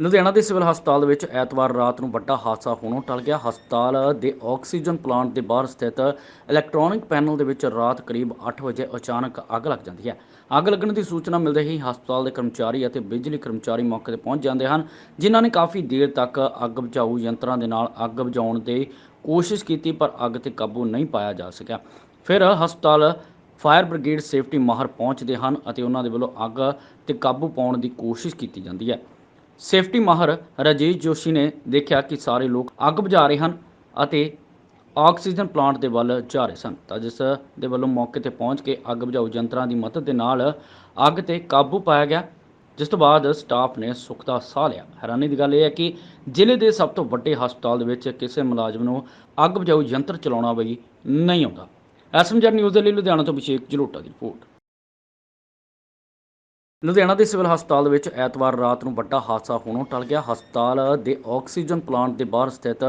ਲੁਧਿਆਣਾ ਦੇ ਸਿਵਲ ਹਸਪਤਾਲ ਵਿੱਚ ਐਤਵਾਰ ਰਾਤ ਨੂੰ ਵੱਡਾ ਹਾਦਸਾ ਹੋਣੋਂ ਟਲ ਗਿਆ। ਹਸਪਤਾਲ ਦੇ ਆਕਸੀਜਨ ਪਲਾਂਟ ਦੇ ਬਾਹਰ ਸਥਿਤ ਇਲੈਕਟ੍ਰੋਨਿਕ ਪੈਨਲ ਦੇ ਵਿੱਚ ਰਾਤ ਕਰੀਬ 8 ਵਜੇ ਅਚਾਨਕ ਅੱਗ ਲੱਗ ਜਾਂਦੀ ਹੈ। ਅੱਗ ਲੱਗਣ ਦੀ ਸੂਚਨਾ ਮਿਲਦੇ ਹੀ ਹਸਪਤਾਲ ਦੇ ਕਰਮਚਾਰੀ ਅਤੇ ਬਿਜਲੀ ਕਰਮਚਾਰੀ ਮੌਕੇ ਤੇ ਪਹੁੰਚ ਜਾਂਦੇ ਹਨ, ਜਿਨ੍ਹਾਂ ਨੇ ਕਾਫੀ ਦੇਰ ਤੱਕ ਅੱਗ ਬੁਝਾਊ ਯੰਤਰਾਂ ਦੇ ਨਾਲ ਅੱਗ ਬੁਝਾਉਣ ਦੀ ਕੋਸ਼ਿਸ਼ ਕੀਤੀ, ਪਰ ਅੱਗ ਤੇ ਕਾਬੂ ਨਹੀਂ ਪਾਇਆ ਜਾ ਸਕਿਆ। ਫਿਰ ਹਸਪਤਾਲ ਫਾਇਰ ਬ੍ਰਿਗੇਡ ਸੇਫਟੀ ਮਾਹਰ ਪਹੁੰਚਦੇ ਹਨ ਅਤੇ ਉਹਨਾਂ ਦੇ ਵੱਲੋਂ ਅੱਗ ਤੇ ਕਾਬੂ ਪਾਉਣ ਦੀ ਕੋਸ਼ਿਸ਼ ਕੀਤੀ ਜਾਂਦੀ ਹੈ। ਸੇਫਟੀ ਮਾਹਰ ਰਾਜੇਸ਼ ਜੋਸ਼ੀ ਨੇ ਦੇਖਿਆ ਕਿ ਸਾਰੇ ਲੋਕ ਅੱਗ ਬੁਝਾ ਰਹੇ ਹਨ ਅਤੇ ਆਕਸੀਜਨ ਪਲਾਂਟ ਦੇ ਵੱਲ ਜਾ ਰਹੇ ਸਨ। ਤਾਂ ਜਿਸ ਦੇ ਵੱਲੋਂ ਮੌਕੇ ਤੇ ਪਹੁੰਚ ਕੇ ਅੱਗ ਬੁਝਾਊ ਯੰਤਰਾਂ ਦੀ ਮਦਦ ਦੇ ਨਾਲ ਅੱਗ ਤੇ ਕਾਬੂ ਪਾਇਆ ਗਿਆ। ਜਿਸ ਤੋਂ ਬਾਅਦ ਸਟਾਫ ਨੇ ਸੁੱਖ ਦਾ ਸਾਹ ਲਿਆ। ਹੈਰਾਨੀ ਦੀ ਗੱਲ ਇਹ ਹੈ ਕਿ ਜ਼ਿਲ੍ਹੇ ਦੇ ਸਭ ਤੋਂ ਵੱਡੇ ਹਸਪਤਾਲ ਦੇ ਵਿੱਚ ਕਿਸੇ ਮੁਲਾਜ਼ਮ ਨੂੰ ਅੱਗ ਬੁਝਾਊ ਯੰਤਰ ਚਲਾਉਣਾ ਵੀ ਨਹੀਂ ਆਉਂਦਾ। ਐਸਐਮਜੀ ਨਿਊਜ਼ ਦੇ ਲਈ ਲੁਧਿਆਣਾ ਤੋਂ ਅਭਿਸ਼ੇਕ ਜਲੋਟਾ ਦੀ ਰਿਪੋਰਟ। ਲੁਧਿਆਣਾ ਦੇ ਸਿਵਲ ਹਸਪਤਾਲ ਵਿੱਚ ਐਤਵਾਰ ਰਾਤ ਨੂੰ ਵੱਡਾ ਹਾਦਸਾ ਹੋਣੋਂ ਟਲ ਗਿਆ। ਹਸਪਤਾਲ ਦੇ ਆਕਸੀਜਨ ਪਲਾਂਟ ਦੇ ਬਾਹਰ ਸਥਿਤ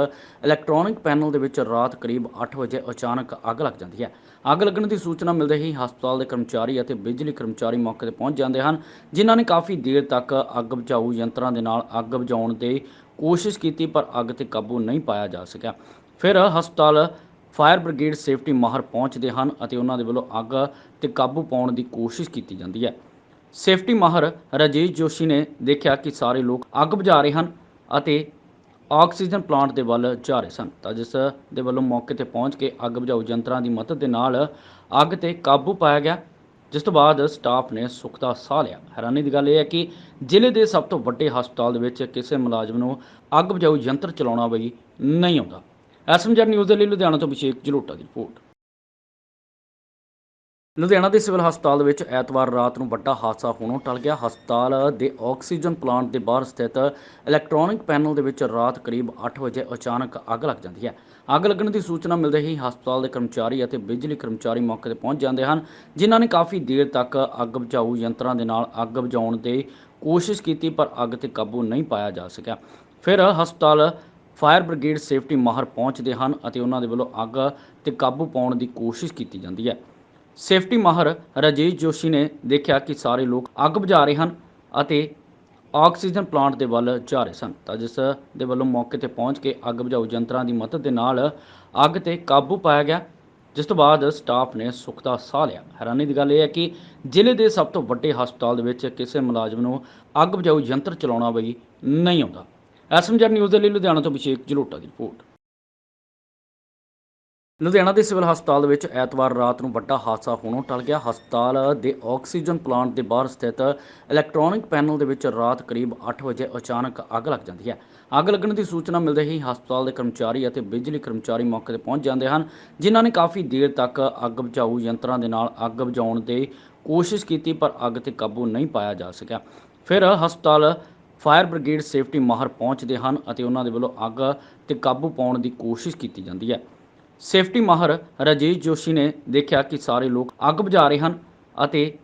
ਇਲੈਕਟ੍ਰੋਨਿਕ ਪੈਨਲ ਦੇ ਵਿੱਚ ਰਾਤ ਕਰੀਬ 8 ਵਜੇ ਅਚਾਨਕ ਅੱਗ ਲੱਗ ਜਾਂਦੀ ਹੈ। ਅੱਗ ਲੱਗਣ ਦੀ ਸੂਚਨਾ ਮਿਲਦੇ ਹੀ ਹਸਪਤਾਲ ਦੇ ਕਰਮਚਾਰੀ ਅਤੇ ਬਿਜਲੀ ਕਰਮਚਾਰੀ ਮੌਕੇ ਤੇ ਪਹੁੰਚ ਜਾਂਦੇ ਹਨ, ਜਿਨ੍ਹਾਂ ਨੇ ਕਾਫੀ ਦੇਰ ਤੱਕ ਅੱਗ ਬੁਝਾਊ ਯੰਤਰਾਂ ਦੇ ਨਾਲ ਅੱਗ ਬੁਝਾਉਣ ਦੀ ਕੋਸ਼ਿਸ਼ ਕੀਤੀ, ਪਰ ਅੱਗ ਤੇ ਕਾਬੂ ਨਹੀਂ ਪਾਇਆ ਜਾ ਸਕਿਆ। ਫਿਰ ਹਸਪਤਾਲ ਫਾਇਰ ਬ੍ਰਿਗੇਡ ਸੇਫਟੀ ਮਾਹਰ ਪਹੁੰਚਦੇ ਹਨ ਅਤੇ ਉਹਨਾਂ ਦੇ ਵੱਲੋਂ ਅੱਗ ਤੇ ਕਾਬੂ ਪਾਉਣ ਦੀ ਕੋਸ਼ਿਸ਼ ਕੀਤੀ ਜਾਂਦੀ ਹੈ। ਸੇਫਟੀ ਮਾਹਰ ਰਾਜੇਸ਼ ਜੋਸ਼ੀ ਨੇ ਦੇਖਿਆ ਕਿ ਸਾਰੇ ਲੋਕ ਅੱਗ ਬੁਝਾ ਰਹੇ ਹਨ ਅਤੇ ਆਕਸੀਜਨ ਪਲਾਂਟ ਦੇ ਵੱਲ ਜਾ ਰਹੇ ਸਨ। ਤਾਂ ਜਿਸ ਦੇ ਵੱਲੋਂ ਮੌਕੇ ਤੇ ਪਹੁੰਚ ਕੇ ਅੱਗ ਬੁਝਾਊ ਯੰਤਰਾਂ ਦੀ ਮਦਦ ਦੇ ਨਾਲ ਅੱਗ ਤੇ ਕਾਬੂ ਪਾਇਆ ਗਿਆ। ਜਿਸ ਤੋਂ ਬਾਅਦ ਸਟਾਫ ਨੇ ਸੁੱਖ ਦਾ ਸਾਹ ਲਿਆ। ਹੈਰਾਨੀ ਦੀ ਗੱਲ ਇਹ ਹੈ ਕਿ ਜ਼ਿਲ੍ਹੇ ਦੇ ਸਭ ਤੋਂ ਵੱਡੇ ਹਸਪਤਾਲ ਦੇ ਵਿੱਚ ਕਿਸੇ ਮੁਲਾਜ਼ਮ ਨੂੰ ਅੱਗ ਬੁਝਾਊ ਯੰਤਰ ਚਲਾਉਣਾ ਵੀ ਨਹੀਂ ਆਉਂਦਾ। ਐਸਐਮਜੀ ਨਿਊਜ਼ ਦੇ ਲਈ ਲੁਧਿਆਣਾ ਤੋਂ ਅਭਿਸ਼ੇਕ ਜਲੋਟਾ ਦੀ ਰਿਪੋਰਟ। ਲੁਧਿਆਣਾ ਦੇ ਸਿਵਲ ਹਸਪਤਾਲ ਵਿੱਚ ਐਤਵਾਰ ਰਾਤ ਨੂੰ ਵੱਡਾ ਹਾਦਸਾ ਹੋਣੋਂ ਟਲ ਗਿਆ। ਹਸਪਤਾਲ ਦੇ ਆਕਸੀਜਨ ਪਲਾਂਟ ਦੇ ਬਾਹਰ ਸਥਿਤ ਇਲੈਕਟ੍ਰੋਨਿਕ ਪੈਨਲ ਦੇ ਵਿੱਚ ਰਾਤ ਕਰੀਬ 8 ਵਜੇ ਅਚਾਨਕ ਅੱਗ ਲੱਗ ਜਾਂਦੀ ਹੈ। ਅੱਗ ਲੱਗਣ ਦੀ ਸੂਚਨਾ ਮਿਲਦੇ ਹੀ ਹਸਪਤਾਲ ਦੇ ਕਰਮਚਾਰੀ ਅਤੇ ਬਿਜਲੀ ਕਰਮਚਾਰੀ ਮੌਕੇ ਤੇ ਪਹੁੰਚ ਜਾਂਦੇ ਹਨ, ਜਿਨ੍ਹਾਂ ਨੇ ਕਾਫੀ ਦੇਰ ਤੱਕ ਅੱਗ ਬੁਝਾਊ ਯੰਤਰਾਂ ਦੇ ਨਾਲ ਅੱਗ ਬੁਝਾਉਣ ਦੀ ਕੋਸ਼ਿਸ਼ ਕੀਤੀ, ਪਰ ਅੱਗ ਤੇ ਕਾਬੂ ਨਹੀਂ ਪਾਇਆ ਜਾ ਸਕਿਆ। ਫਿਰ ਹਸਪਤਾਲ ਫਾਇਰ ਬ੍ਰਿਗੇਡ ਸੇਫਟੀ ਮਾਹਰ ਪਹੁੰਚਦੇ ਹਨ ਅਤੇ ਉਹਨਾਂ ਦੇ ਵੱਲੋਂ ਅੱਗ ਤੇ ਕਾਬੂ ਪਾਉਣ ਦੀ ਕੋਸ਼ਿਸ਼ ਕੀਤੀ ਜਾਂਦੀ ਹੈ। ਸੇਫਟੀ ਮਾਹਰ ਰਾਜੇਸ਼ ਜੋਸ਼ੀ ਨੇ ਦੇਖਿਆ ਕਿ ਸਾਰੇ ਲੋਕ ਅੱਗ ਬੁਝਾ ਰਹੇ ਹਨ ਅਤੇ ਆਕਸੀਜਨ ਪਲਾਂਟ ਦੇ ਵੱਲ ਜਾ ਰਹੇ ਸਨ। ਤਾਂ ਜਿਸ ਦੇ ਵੱਲੋਂ ਮੌਕੇ ਤੇ ਪਹੁੰਚ ਕੇ ਅੱਗ ਬੁਝਾਊ ਯੰਤਰਾਂ ਦੀ ਮਦਦ ਦੇ ਨਾਲ ਅੱਗ ਤੇ ਕਾਬੂ ਪਾਇਆ ਗਿਆ। ਜਿਸ ਤੋਂ ਬਾਅਦ ਸਟਾਫ ਨੇ ਸੁੱਖ ਦਾ ਸਾਹ ਲਿਆ। ਹੈਰਾਨੀ ਦੀ ਗੱਲ ਇਹ ਹੈ ਕਿ ਜ਼ਿਲ੍ਹੇ ਦੇ ਸਭ ਤੋਂ ਵੱਡੇ ਹਸਪਤਾਲ ਦੇ ਵਿੱਚ ਕਿਸੇ ਮੁਲਾਜ਼ਮ ਨੂੰ ਅੱਗ ਬੁਝਾਊ ਯੰਤਰ ਚਲਾਉਣਾ ਵੀ ਨਹੀਂ ਆਉਂਦਾ। ਐਸਐਮਜੀ ਨਿਊਜ਼ ਦੇ ਲਈ ਲੁਧਿਆਣਾ ਤੋਂ ਅਭਿਸ਼ੇਕ ਜਲੋਟਾ ਦੀ ਰਿਪੋਰਟ। ਲੁਧਿਆਣਾ ਦੇ ਸਿਵਲ ਹਸਪਤਾਲ ਵਿੱਚ ਐਤਵਾਰ ਰਾਤ ਨੂੰ ਵੱਡਾ ਹਾਦਸਾ ਹੋਣੋਂ ਟਲ ਗਿਆ। ਹਸਪਤਾਲ ਦੇ ਆਕਸੀਜਨ ਪਲਾਂਟ ਦੇ ਬਾਹਰ ਸਥਿਤ ਇਲੈਕਟ੍ਰੋਨਿਕ ਪੈਨਲ ਦੇ ਵਿੱਚ ਰਾਤ ਕਰੀਬ 8 ਵਜੇ ਅਚਾਨਕ ਅੱਗ ਲੱਗ ਜਾਂਦੀ ਹੈ। ਅੱਗ ਲੱਗਣ ਦੀ ਸੂਚਨਾ ਮਿਲਦੇ ਹੀ ਹਸਪਤਾਲ ਦੇ ਕਰਮਚਾਰੀ ਅਤੇ ਬਿਜਲੀ ਕਰਮਚਾਰੀ ਮੌਕੇ ਤੇ ਪਹੁੰਚ ਜਾਂਦੇ ਹਨ, ਜਿਨ੍ਹਾਂ ਨੇ ਕਾਫੀ ਦੇਰ ਤੱਕ ਅੱਗ ਬੁਝਾਊ ਯੰਤਰਾਂ ਦੇ ਨਾਲ ਅੱਗ ਬੁਝਾਉਣ ਦੀ ਕੋਸ਼ਿਸ਼ ਕੀਤੀ, ਪਰ ਅੱਗ ਤੇ ਕਾਬੂ ਨਹੀਂ ਪਾਇਆ ਜਾ ਸਕਿਆ। ਫਿਰ ਹਸਪਤਾਲ ਫਾਇਰ ਬ੍ਰਿਗੇਡ ਸੇਫਟੀ ਮਾਹਰ ਪਹੁੰਚਦੇ ਹਨ ਅਤੇ ਉਹਨਾਂ ਦੇ ਵੱਲੋਂ ਅੱਗ ਤੇ ਕਾਬੂ ਪਾਉਣ ਦੀ ਕੋਸ਼ਿਸ਼ ਕੀਤੀ ਜਾਂਦੀ ਹੈ। ਸੇਫਟੀ ਮਾਹਰ ਰਾਜੇਸ਼ ਜੋਸ਼ੀ ਨੇ ਦੇਖਿਆ ਕਿ ਸਾਰੇ ਲੋਕ ਅੱਗ ਬੁਝਾ ਰਹੇ ਹਨ ਅਤੇ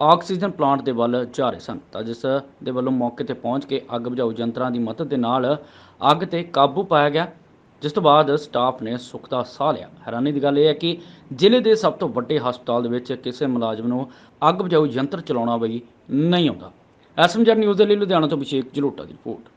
ਆਕਸੀਜਨ ਪਲਾਂਟ ਦੇ ਵੱਲ ਜਾ ਰਹੇ ਸਨ। ਤਾਂ ਜਿਸ ਦੇ ਵੱਲੋਂ ਮੌਕੇ ਤੇ ਪਹੁੰਚ ਕੇ ਅੱਗ ਬੁਝਾਊ ਯੰਤਰਾਂ ਦੀ ਮਦਦ ਦੇ ਨਾਲ ਅੱਗ ਤੇ ਕਾਬੂ ਪਾਇਆ ਗਿਆ। ਜਿਸ ਤੋਂ ਬਾਅਦ ਸਟਾਫ ਨੇ ਸੁੱਖ ਦਾ ਸਾਹ ਲਿਆ। ਹੈਰਾਨੀ ਦੀ ਗੱਲ ਇਹ ਹੈ ਕਿ ਜ਼ਿਲ੍ਹੇ ਦੇ ਸਭ ਤੋਂ ਵੱਡੇ ਹਸਪਤਾਲ ਦੇ ਵਿੱਚ ਕਿਸੇ ਮੁਲਾਜ਼ਮ ਨੂੰ ਅੱਗ ਬੁਝਾਊ ਯੰਤਰ ਚਲਾਉਣਾ ਵੀ ਨਹੀਂ ਆਉਂਦਾ। ਐਸਐਮਜੀ ਨਿਊਜ਼ ਦੇ ਲਈ ਲੁਧਿਆਣਾ ਤੋਂ ਅਭਿਸ਼ੇਕ ਜਲੋਟਾ ਦੀ ਰਿਪੋਰਟ।